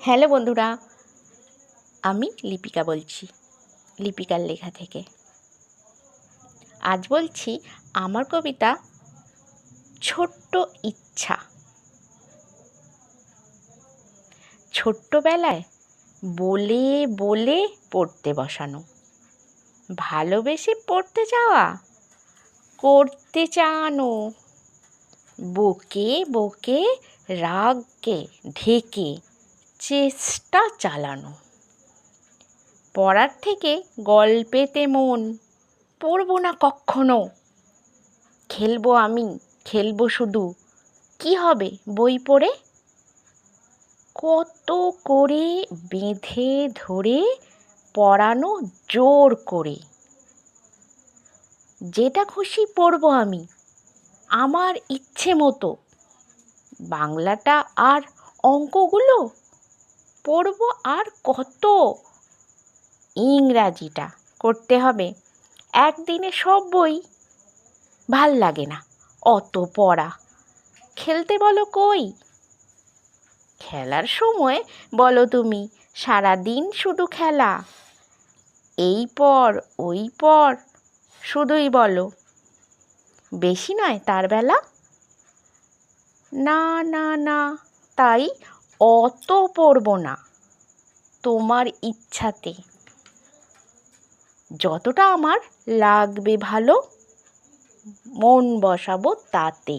Hello বন্ধুরা, আমি লিপিকা বলছি, লিপিকার লেখা থেকে। আজ বলছি আমার কবিতা ছোট্ট ইচ্ছা। ছোট্টবেলায় বলে বলে পড়তে বসানো, ভালোবেসে পড়তে যাওয়া, করতে চানো, বকে বকে রাগকে ঢেকে চেষ্টা চালানো। পড়ার থেকে গল্পেতে মন। পড়ব না কক্ষনো খেলব আমি, খেলব শুধু। কি হবে বই পড়ে? কত করে বেঁধে ধরে পড়ানো জোর করে। যেটা খুশি পড়ব আমি, আমার ইচ্ছে মতো। বাংলাটা আর অঙ্কগুলো পড়ব আর কত? ইংরাজিটা করতে হবে। একদিনে সব বই ভালো লাগে না। অত পড়া। খেলতে বলো কই? খেলার সময় বলো তুমি সারা দিন শুধু খেলা। এই পর ওই পর শুধুই বলো। বেশি নয় তার বেলা? না না না, তাই অত পড়ব না। তোমার ইচ্ছাতে। যতটা আমার লাগবে ভালো, মন বসাবো তাতে।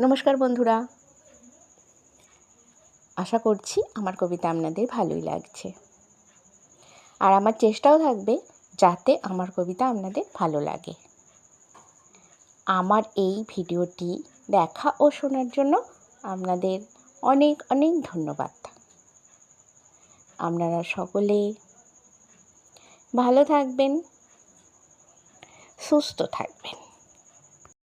নমস্কার বন্ধুরা। আশা করছি আমার কবিতা আপনাদের ভালোই লাগছে। আর আমার চেষ্টাও থাকবে যাতে আমার কবিতা আপনাদের ভালো লাগে। আমার এই ভিডিওটি দেখা ও শোনার জন্য আপনাদের অনেক অনেক ধন্যবাদ। আপনারা সকলে ভালো থাকবেন সুস্থ থাকবেন।